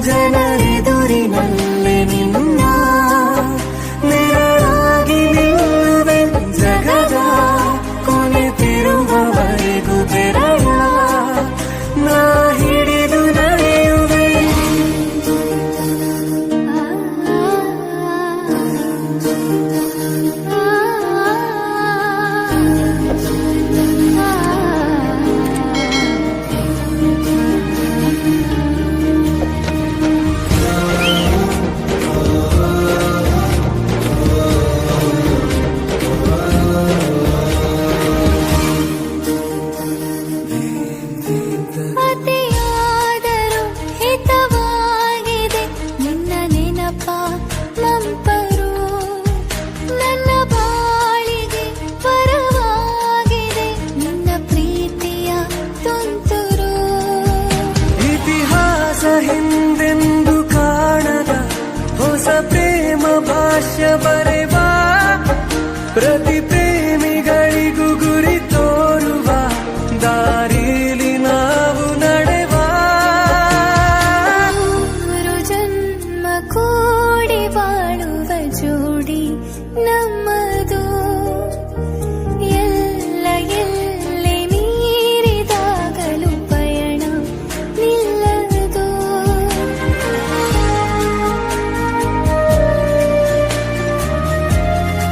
জানারে ಹಿಂದೆಂದು ಕಾಣದ ಹೊಸ ಪ್ರೇಮ ಭಾಷ್ಯ ಬರೆವಾ. ಪ್ರತಿ ಪ್ರೇಮಿಗಳಿಗೂ ಗುರಿ ತೋರುವ ದಾರಿಲಿ ನಾವು ನಡೆವ. ಮೂರು ಜನ್ಮ ಕೂಡಿ ಬಾಳುವ ಜೋಡಿ ನಾವು